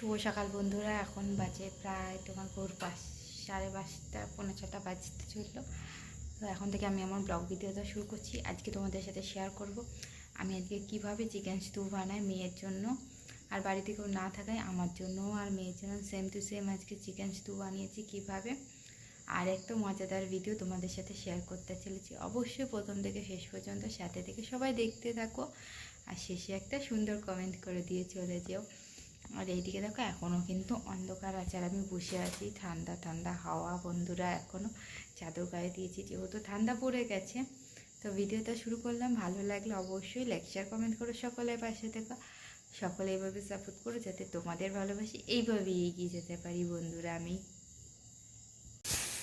শুভ সকাল বন্ধুরা, এখন বাজে প্রায় তোমার ভোর পাঁচ, সাড়ে পাঁচটা, পৌনে ছটা বাজতে চলল। তো এখন থেকে আমি আমার ব্লগ ভিডিওটা শুরু করছি। আজকে তোমাদের সাথে শেয়ার করব আমি আজকে কীভাবে চিকেন স্টু বানাই মেয়ের জন্য। আর বাড়িতে কেউ না থাকায় আমার জন্য আর মেয়ের জন্য সেম টু সেম আজকে চিকেন স্টু বানিয়েছি কীভাবে। আর একটা মজাদার ভিডিও তোমাদের সাথে শেয়ার করতে চলেছি। অবশ্যই প্রথম থেকে শেষ পর্যন্ত সাথে থেকে সবাই দেখতে থাকো। আর শেষে একটা সুন্দর কমেন্ট করে দিয়ে চলে যেও। আর এইদিকে দেখো এখনও কিন্তু অন্ধকার আছে আর আমি বসে আছি। ঠান্ডা ঠান্ডা হাওয়া, বন্ধুরা এখনও চাদর গায়ে দিয়েছি, যেহেতু ঠান্ডা পড়ে গেছে। তো ভিডিওটা শুরু করলাম। ভালো লাগলে অবশ্যই লেকচার কমেন্ট করো সকলের পাশে থেকো। সকলে এইভাবে সাপোর্ট করো যাতে তোমাদের ভালোবাসি এইভাবে এগিয়ে যেতে পারি বন্ধুরা আমি।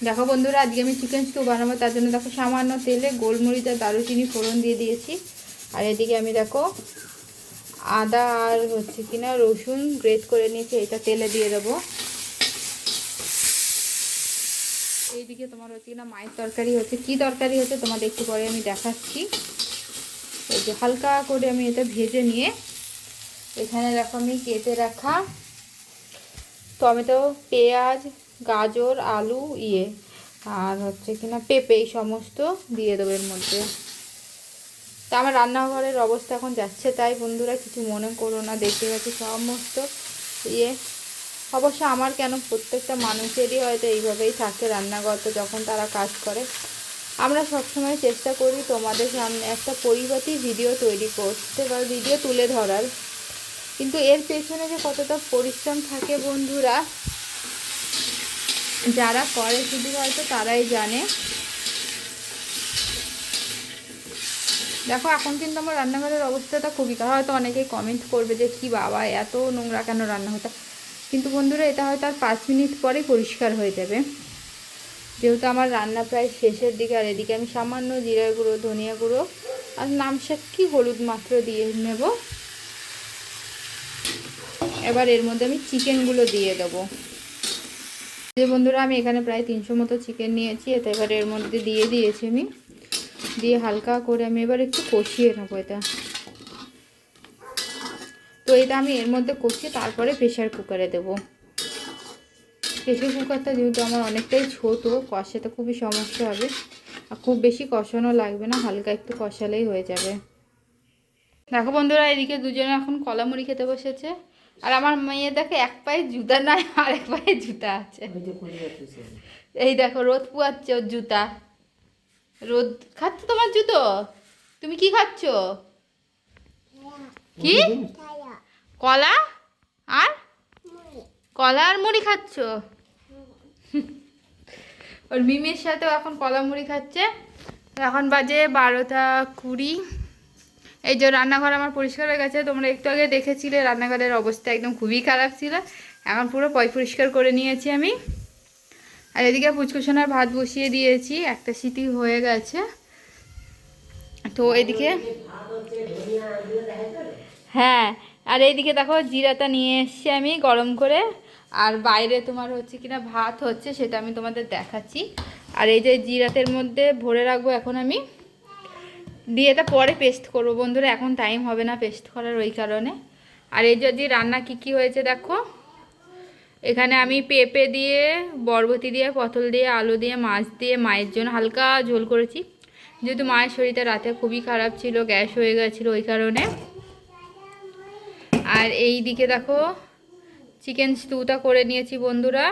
দেখো বন্ধুরা, আজকে আমি চিকেন স্টু বানাবো, তার জন্য দেখো সামান্য তেলে গোলমরিচ আর দারুচিনি ফোড়ন দিয়ে দিয়েছি। আর এদিকে আমি দেখো আদা আর হচ্ছে কিনা রসুন গ্রেট করে নিয়েছি, এটা তেলে দিয়ে দেবো। এইদিকে তোমার হচ্ছে কিনা মায়ের তরকারি হচ্ছে, কি তরকারি হচ্ছে তোমাদের একটু পরে আমি দেখাচ্ছি। এই যে হালকা করে আমি এটা ভেজে নিয়ে, এখানে দেখো আমি কেটে রাখা টমেটো, পেঁয়াজ, গাজর, আলু ইয়ে আর হচ্ছে কিনা পেঁপে এই সমস্ত দিয়ে দেবো এর মধ্যে। তা আমার রান্নাঘরের অবস্থা এখন যাচ্ছে তাই বন্ধুরা কিছু মনে করো না দেখতে পাচ্ছি সমস্ত ইয়ে। অবশ্য আমার কেন প্রত্যেকটা মানুষেরই হয়তো এইভাবেই থাকে রান্নাঘর, তো যখন তারা কাজ করে। আমরা সবসময় চেষ্টা করি তোমাদের সামনে একটা পরিপাটি ভিডিও তৈরি করতে বা ভিডিও তুলে ধরার। কিন্তু এর পেছনে যে কতটা পরিশ্রম থাকে বন্ধুরা, যারা করে শুধু হয়তো তারাই জানে। দেখো, এখন কিন্তু আমার রান্নাঘরের অবস্থাটা খুবই খারাপ। হয়তো অনেকেই কমেন্ট করবে যে, কি বাবা, এত নোংরা কেন রান্না হতো কিন্তু বন্ধুরা, এটা হয়তো আর পাঁচ মিনিট পরেই পরিষ্কার হয়ে যাবে। যেহেতু আমার রান্না প্রায় শেষের দিকে, আর এদিকে আমি সামান্য জিরা গুঁড়ো, ধনিয়া গুঁড়ো আর নামশাক কি হলুদ মাত্র দিয়ে নেব। এবার এর মধ্যে আমি চিকেনগুলো দিয়ে দেবো। যে বন্ধুরা, আমি এখানে প্রায় তিনশো মতো চিকেন নিয়েছি। এটা এবার এর মধ্যে দিয়ে দিয়েছি আমি। দিয়ে হালকা করে আমি এবার একটু কষিয়ে নেব এটা। তো এটা আমি এর মধ্যে কষিয়ে তারপরে প্রেশার কুকারে দেবো। প্রেশার কুকারটা যেহেতু আমার অনেকটাই ছোটো কষাতে খুবই সমস্যা হবে। আর খুব বেশি কষানো লাগবে না হালকা একটু কষালেই হয়ে যাবে। দেখো বন্ধুরা এদিকে দুজনে এখন কলা মুড়ি খেতে বসেছে। আর আমার মেয়ে দেখে এক পায়ে জুতা নাই আর এক পায়ে জুতা আছে। এই দেখো রোদ পুয়াচ্ছে ওর জুতা। রোদ খাচ্ছ তোমার জুতো? তুমি কি খাচ্ছ? কি? কলা? আর? কলা আর মুড়ি খাচ্ছ? ওর মিমির সাথেও এখন কলা মুড়ি খাচ্ছে। এখন বাজে বারোটা কুড়ি। এই যে রান্নাঘর আমার পরিষ্কার হয়ে গেছে। তোমরা একটু আগে দেখেছিলে রান্নাঘরের অবস্থা একদম খুবই খারাপ ছিল। এখন পুরো পয় পরিষ্কার করে নিয়েছি আমি। আর এদিকে পুচকুসোনার ভাত বসিয়ে দিয়েছি, একটা সিটি হয়ে গেছে। তো এদিকে হ্যাঁ আর এইদিকে দেখো জিরাটা নিয়ে এসছি আমি গরম করে। আর বাইরে তোমার হচ্ছে কিনা ভাত হচ্ছে, সেটা আমি তোমাদের দেখাচ্ছি। আর এই যে জিরাতের মধ্যে ভরে রাখব এখন আমি। দিয়ে এটা পরে পেস্ট করব। বন্ধুরা, এখন টাইম হবে না পেস্ট করার ওই কারণে। আর এই যদি রান্না কি কি হয়েছে দেখো। এখানে আমি পেঁপে দিয়ে বরবতি দিয়ে, পটল দিয়ে, আলু দিয়ে, মাছ দিয়ে, মায়ের জন্য হালকা ঝোল করেছি। যেহেতু মায়ের শরীরটা রাতে খুবই খারাপ ছিল, গ্যাস হয়ে গেছিল ওই কারণে। আর এই দিকে দেখো, চিকেন স্টুটা করে নিয়েছি বন্ধুরা।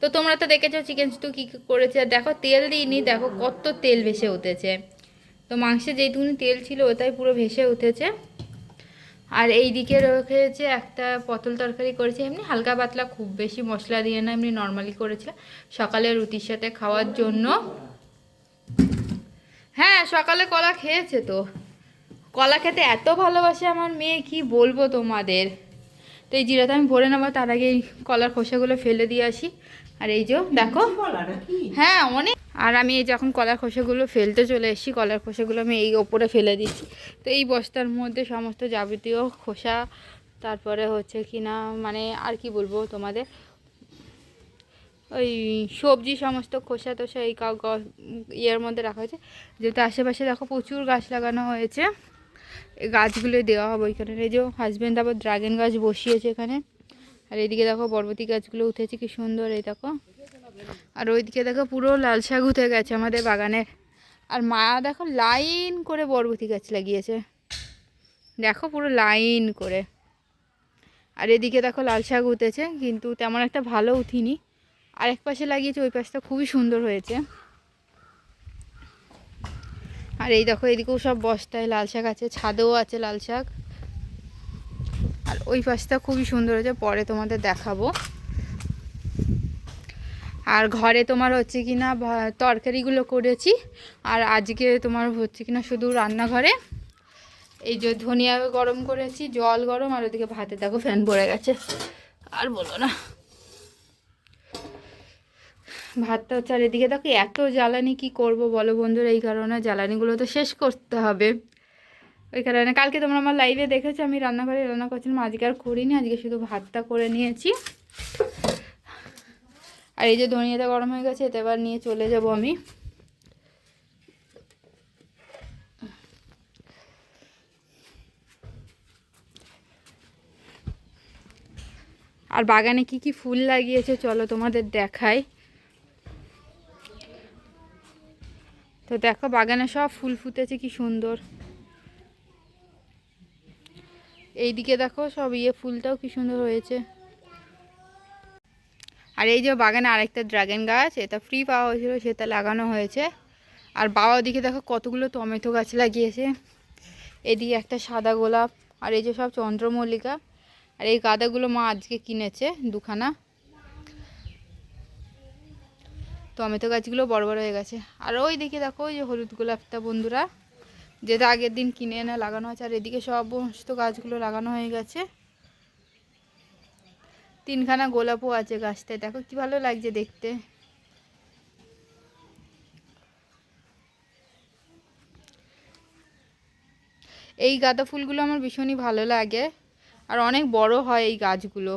তো তোমরা তো দেখেছ চিকেন স্টু কী করেছে। আর দেখো, তেল দিইনি, দেখো কত তেল ভেসে উঠেছে। তো মাংসে যেটুকুনি তেল ছিল, ওটাই পুরো ভেসে উঠেছে। আর এই দিকে রেখেছে একটা পটল তরকারি করেছে এমনি হালকা পাতলা খুব বেশি মশলা দিয়ে না এমনি নর্মালি করেছিলাম। সকালে রুটির সাথে খাওয়ার জন্য। হ্যাঁ সকালে কলা খেয়েছে তো। কলা খেতে এত ভালোবাসে আমার মেয়ে কি বলব তোমাদের? তো এই জিরাটা আমি ভরে নেব তার আগে এই কলার খোসাগুলো ফেলে দিয়ে আসি। আর এই যে দেখো। হ্যাঁ অনেক আর আমি এই যখন কলার খোসাগুলো ফেলতে চলে এসেছি, কলার খোসাগুলো আমি এই ওপরে ফেলে দিচ্ছি। তো এই বস্তার মধ্যে সমস্ত যাবতীয় খোসা, তারপরে হচ্ছে কি না মানে আর কি বলব তোমাদের? ওই সবজি সমস্ত খোসা টোসা এই ইয়ের মধ্যে রাখা হয়েছে। যেহেতু আশেপাশে দেখো প্রচুর গাছ লাগানো হয়েছে। এই গাছগুলো দেওয়া হবে ওইখানে। এই যে হাজব্যান্ড আবার ড্রাগন গাছ বসিয়েছে এখানে। আর এইদিকে দেখো বরবতী গাছগুলো উঠেছে, কি সুন্দর এই দেখো। আর ওইদিকে দেখো পুরো লাল শাক উঠে গেছে আমাদের বাগানে। আর মা দেখো লাইন করে বরবতী গাছ লাগিয়েছে। দেখো পুরো লাইন করে। আর এদিকে দেখো লাল শাক উঠেছে, কিন্তু তেমন একটা ভালো উঠিনি। আরেক পাশে লাগিয়েছে, ওই পাশটা খুবই সুন্দর হয়েছে। আর এই দেখো, এদিকেও সব বস্তায় লাল শাক আছে, ছাদেও আছে লাল শাক। আর ওই পাশটা খুবই সুন্দর হয়েছে, পরে তোমাদের দেখাবো। আর ঘরে তোমার হচ্ছে কি না তরকারিগুলো করেছি। আর আজকে তোমার হচ্ছে কি না শুধু রান্নাঘরে। এই যে ধনিয়া গরম করেছি, জল গরম, আর ওদিকে ভাতে দেখো ফ্যান পড়ে গেছে। আর বলো না। ভাতটা হচ্ছে, আর এদিকে দেখো এত জ্বালানি কি করব বলো বন্ধুরা, এই কারণে জ্বালানিগুলো তো শেষ করতে হবে। ওই কারণে কালকে তোমরা আমার লাইভে দেখেছ, আমি রান্নাঘরে রান্না করছিলাম, আজকে আর করিনি, আজকে শুধু ভাতটা করে নিয়েছি। আর এই যে ধনিয়াটা গরম হয়ে গেছে এতে এবার নিয়ে চলে যাব আমি। আর বাগানে কি কি ফুল লাগিয়েছে চলো তোমাদের দেখাই। তো দেখো বাগানে সব ফুল ফুটেছে, কি সুন্দর। এইদিকে দেখো সব ইয়ে ফুলটাও কি সুন্দর হয়েছে। আর এই যে বাগানে আরেকটা ড্রাগন গাছ, এটা ফ্রি পাওয়া হয়েছিল, সেটা লাগানো হয়েছে। আর বাবা দিকে দেখো কতগুলো টমেটো গাছ লাগিয়েছে। এদিকে একটা সাদা গোলাপ, আর এই যে সব চন্দ্রমল্লিকা। আর এই গাঁদাগুলো মা আজকে কিনেছে দুখানা। টমেটো গাছগুলো বড় বড় হয়ে গেছে। আর ওই দিকে দেখো, ওই যে হলুদ গোলাপটা বন্ধুরা, যেটা আগের দিন কিনে এনে লাগানো আছে। আর এদিকে সব সমস্ত গাছগুলো লাগানো হয়ে গেছে। তিনখানা গোলাপও আছে গাছটায় দেখো কি ভালো লাগছে দেখতে। এই গাঁদা ফুলগুলো আমার ভীষণই ভালো লাগে। আর অনেক বড় হয় এই গাছগুলো।